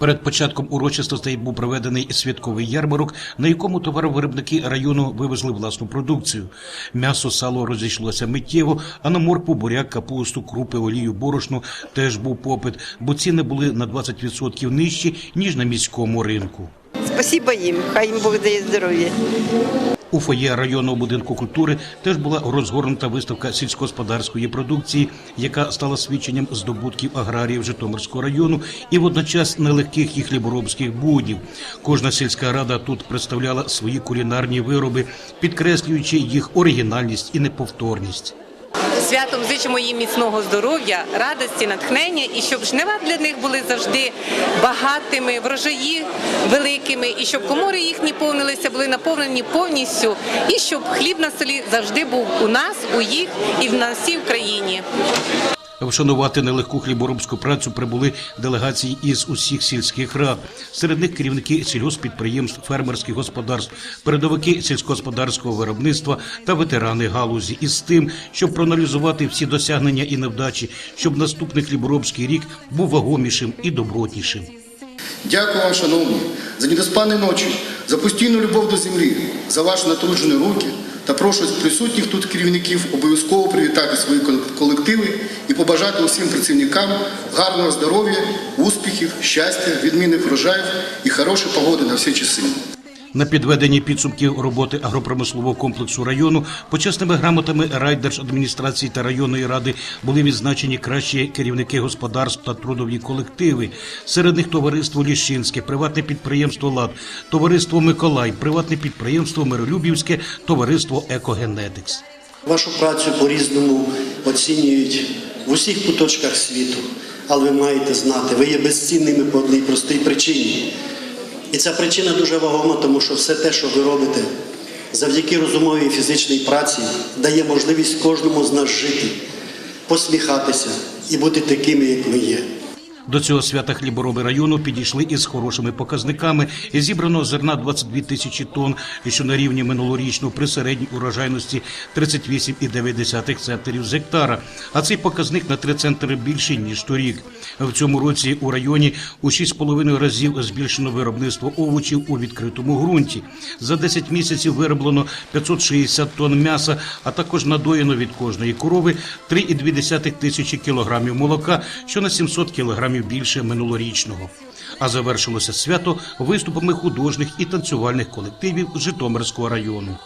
Перед початком урочистостей був проведений святковий ярмарок, на якому товаровиробники району вивезли власну продукцію. М'ясо, сало розійшлося миттєво, а на моркву, буряк, капусту, крупи, олію, борошно теж був попит, бо ціни були на 20% нижчі, ніж на міському ринку. Спасибо їм, хай їм Бог дає здоров'я. У фоє районного будинку культури теж була розгорнута виставка сільськогосподарської продукції, яка стала свідченням здобутків аграріїв Житомирського району і водночас нелегких і хліборобських буднів. Кожна сільська рада тут представляла свої кулінарні вироби, підкреслюючи їх оригінальність і неповторність. Святом зичимо їм міцного здоров'я, радості, натхнення і щоб жнива для них були завжди багатими, врожаї великими, і щоб комори їхні повнилися, були наповнені повністю, і щоб хліб на селі завжди був у нас, у їх і в нас всій Україні. Вшанувати нелегку хліборобську працю прибули делегації із усіх сільських рад. Серед них керівники сільгоспідприємств, фермерських господарств, передовики сільськогосподарського виробництва та ветерани галузі із тим, щоб проаналізувати всі досягнення і невдачі, щоб наступний хліборобський рік був вагомішим і добротнішим. Дякую вам, шановні, за недоспані ночі, за постійну любов до землі, за ваші натруджені руки та прошу присутніх тут керівників обов'язково привітати свої колективи і побажати усім працівникам гарного здоров'я, успіхів, щастя, відмінних врожаїв і хорошої погоди на всі часи. На підведенні підсумків роботи агропромислового комплексу району почесними грамотами райдержадміністрації та районної ради були відзначені кращі керівники господарств та трудові колективи. Серед них товариство Ліщинське, приватне підприємство Лад, товариство Миколай, приватне підприємство Миролюбівське, товариство Екогенетикс. Вашу працю по-різному оцінюють в усіх куточках світу, але ви маєте знати, ви є безцінними по одній простій причині. І ця причина дуже вагома, тому що все те, що ви робите, завдяки розумовій і фізичній праці, дає можливість кожному з нас жити, посміхатися і бути такими, як ми є. До цього свята хлібороби району підійшли із хорошими показниками. Зібрано зерна 22 тисячі тонн, що на рівні минулорічного при середній урожайності 38,9 центрів з гектара. А цей показник на 3 центри більший ніж торік. В цьому році у районі у 6,5 разів збільшено виробництво овочів у відкритому ґрунті. За 10 місяців вироблено 560 тонн м'яса, а також надоєно від кожної корови 3,2 тисячі кілограмів молока, що на 700 кілограмів більше минулорічного. А завершилося свято виступами художніх і танцювальних колективів Житомирського району.